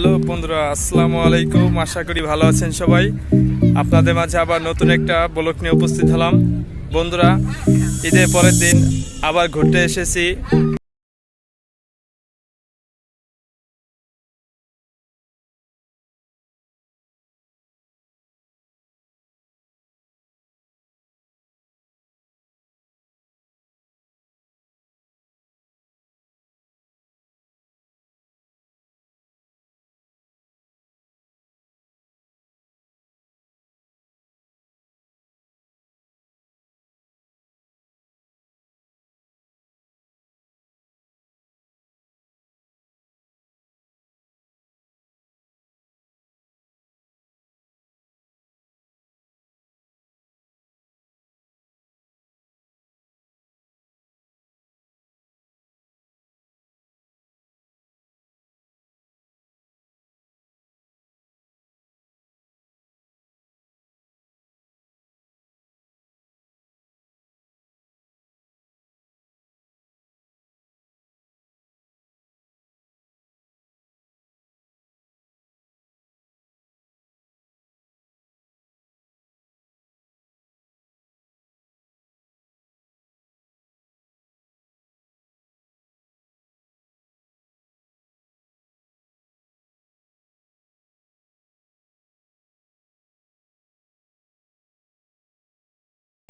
Hello বন্ধুরা, আসসালামু আলাইকুম। আশা করি ভালো আছেন সবাই। আপনাদের মাঝে আবার নতুন একটা ব্লক নিয়ে উপস্থিত হলাম। বন্ধুরা, ঈদের পরের দিন আবার ঘুরতে এসেছি।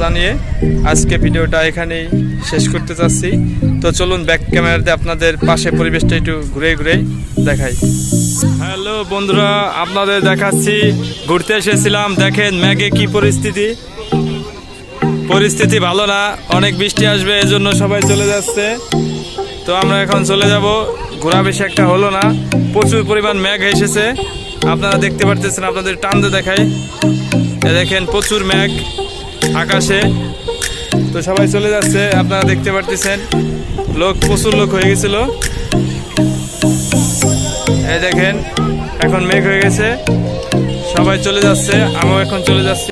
জানিয়ে আজকে ভিডিওটা এখানেই শেষ করতে চাচ্ছি। তো চলুন ব্যাক ক্যামেরাতে আপনাদের পাশে পরিবেশটা একটু ঘুরে ঘুরে দেখাই। হ্যালো বন্ধুরা, আপনাদের দেখাচ্ছি, ঘুরতে এসেছিলাম। দেখেন ম্যাগে কি পরিস্থিতি। পরিস্থিতি ভালো না, অনেক বৃষ্টি আসবে, এজন্য সবাই চলে যাচ্ছে। তো আমরা এখন চলে যাব। ঘোরা বেশি একটা হলো না, প্রচুর পরিমাণ ম্যাঘ এসেছে। আপনারা দেখতে পারতেছেন, আপনাদের টানতে দেখাই। দেখেন প্রচুর ম্যাঘ আকাশে। তো সবাই চলে যাচ্ছে, আপনারা দেখতে পারতেছেন। লোক, প্রচুর লোক হয়ে গেছিল। এই দেখেন, এখন মেঘ হয়ে গেছে। সবাই চলে যাচ্ছে, আমিও এখন চলে যাচ্ছি।